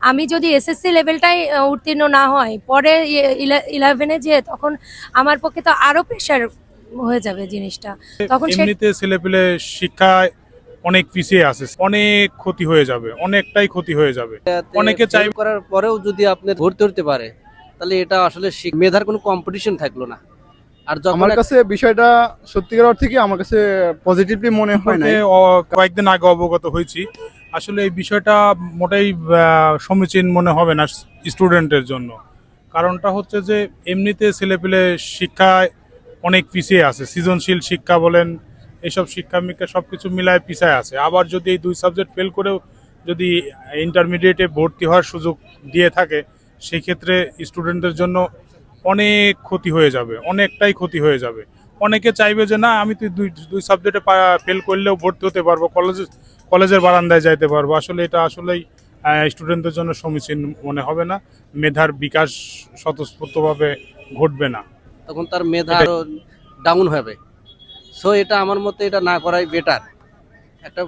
আমি যদি এসএসসি লেভেলটাই উত্তীর্ণ না হয় পরে ইলেভেনে যে তখন আমার পক্ষে তো আরও প্রেশার হয়ে যাবে জিনিসটা। তখন এমনিতে ছেলেপেলে শিক্ষায় অনেক পিছিয়ে আছে অনেক ক্ষতি হয়ে যাবে অনেকটাই ক্ষতি হয়ে যাবে। অনেকে চাই- করার পরেও যদি আপনি ভর্তি হতে পারে তাহলে এটা আসলে শিখ- মেধার কোনো কম্পিটিশন থাকল না। আর আমার কাছে বিষয়টা সত্যিকার অর্থে কি আমার কাছে পজিটিভলি মনে হয় না কয়েকদিন আগে অবগত হয়েছি। আসলে এই বিষয়টা মোটেই সমীচীন মনে হবে না স্টুডেন্টের জন্য। কারণটা হচ্ছে যে এমনিতে ছেলেপেলে শিক্ষায় অনেক পিছিয়ে আছে। সৃজনশীল শিক্ষা বলেন এইসব শিক্ষা মিক্ষা সব কিছু মিলায় পিছায় আছে। আবার যদি এই দুই সাবজেক্ট ফেল করেও যদি ইন্টারমিডিয়েটে ভর্তি হওয়ার সুযোগ দিয়ে থাকে, সেক্ষেত্রে স্টুডেন্টদের জন্য অনেক ক্ষতি হয়ে যাবে, অনেকটাই ক্ষতি হয়ে যাবে। অনেকে চাইবে যে, না, আমি তুই দুই দুই সাবজেক্টে ফেল করলেও ভর্তি হতে পারব কলেজে কলেজের বারান্দায় যাইতে পারব। আসলে এটা আসলেই স্টুডেন্টদের জন্য সমীচীন মনে হবে না। মেধার বিকাশ স্বতঃস্ফূর্তভাবে ঘটবে না। তখন তার মেধা আরও ডাউন হবে। সো এটা আমার মতে এটা না করাই বেটার একটা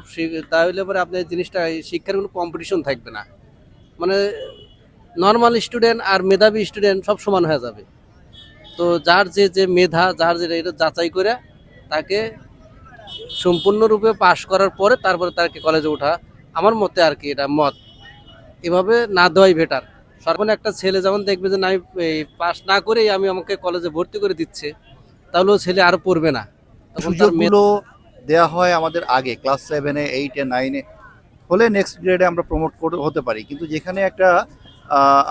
তাহলে পরে আপনার জিনিসটা শিক্ষার কোনো কম্পিটিশন থাকবে না। মানে নর্মাল স্টুডেন্ট আর মেধাবী স্টুডেন্ট সব সমান হয়ে যাবে। তো যার যে যে মেধা, যার যে এটা যাচাই করে তাকে সম্পূর্ণরূপে পাশ করার পরে তারপরে তাকে কলেজে ওঠা আমার মতে আর কি এটা মত। এভাবে না দেওয়াই বেটার সর্বন একটা ছেলে যেমন দেখবে যে না, আমি পাশ না করেই আমি আমাকে কলেজে ভর্তি করে দিচ্ছে, তাহলে ও ছেলে আর পড়বে না। তখন দেওয়া হয় আমাদের আগে ক্লাস সেভেনে এইটে নাইনে হলে নেক্সট গ্রেডে আমরা প্রমোট হতে পারি। কিন্তু যেখানে একটা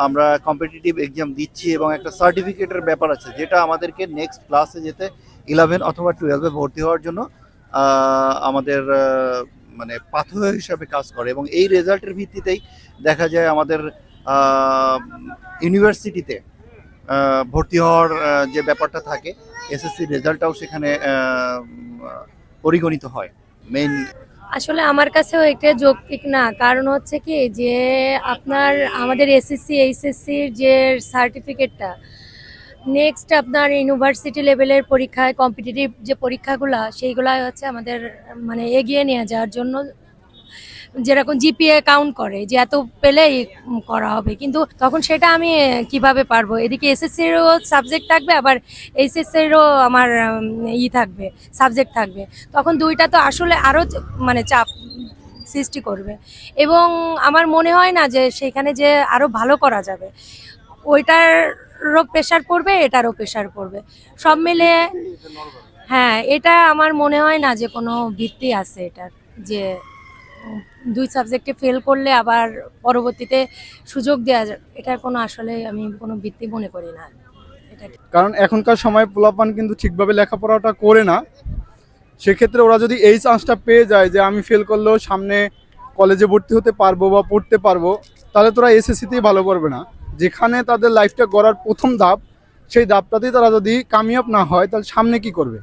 আমরা কম্পিটিটিভ এক্সাম দিচ্ছি এবং একটা সার্টিফিকেটের ব্যাপার আছে, যেটা আমাদেরকে নেক্সট ক্লাসে যেতে ইলেভেন অথবা টুয়েলভে ভর্তি হওয়ার জন্য আমাদের মানে পাথর হিসাবে কাজ করে এবং এই রেজাল্টের ভিত্তিতেই দেখা যায় আমাদের ইউনিভার্সিটিতে ভর্তি হওয়ার যে ব্যাপারটা থাকে এসএসসি রেজাল্টটাও সেখানে পরিগণিত হয় মেইন আসলে আমার কাছেও এটা যৌক্তিক না। কারণ হচ্ছে কি যে আপনার আমাদের এসএসসি এইচএসসির যে সার্টিফিকেটটা নেক্সট আপনার ইউনিভার্সিটি লেভেলের পরীক্ষায় কম্পিটিটিভ যে পরীক্ষাগুলো সেইগুলাই হচ্ছে আমাদের মানে এগিয়ে নিয়ে যাওয়ার জন্য যেরকম জিপিএ কাউন্ট করে যে এত পেলেই করা হবে। কিন্তু তখন সেটা আমি কীভাবে পারব? এদিকে এসএসসিরও সাবজেক্ট থাকবে, আবার এসএসসিরও আমার ই থাকবে সাবজেক্ট থাকবে। তখন দুইটা তো আসলে আরও মানে চাপ সৃষ্টি করবে। এবং আমার মনে হয় না যে সেখানে যে আরও ভালো করা যাবে, ওইটারও প্রেশার পড়বে, এটারও প্রেশার পড়বে। সব মিলে হ্যাঁ এটা আমার মনে হয় না যে কোনো ভিত্তি আছে এটার, যে দুই সাবজেক্টে ফেল করলে আবার পরবর্তীতে সুযোগ দেওয়া এটার কোনো আসলে আমি কোনো ভিত্তি মনে করি না। এটা কারণ এখনকার সময় পোলাপান কিন্তু ঠিকভাবে লেখাপড়াটা করে না। সেক্ষেত্রে ওরা যদি এই চান্সটা পেয়ে যায় যে আমি ফেল করলেও সামনে কলেজে ভর্তি হতে পারব বা পড়তে পারব, তাহলে তোরা এসএসসিতেই ভালো করবে না। যেখানে তাদের লাইফটা গড়ার প্রথম ধাপ, সেই ধাপটাতেই তারা যদি কামিয়াব না হয়, তাহলে সামনে কি করবে?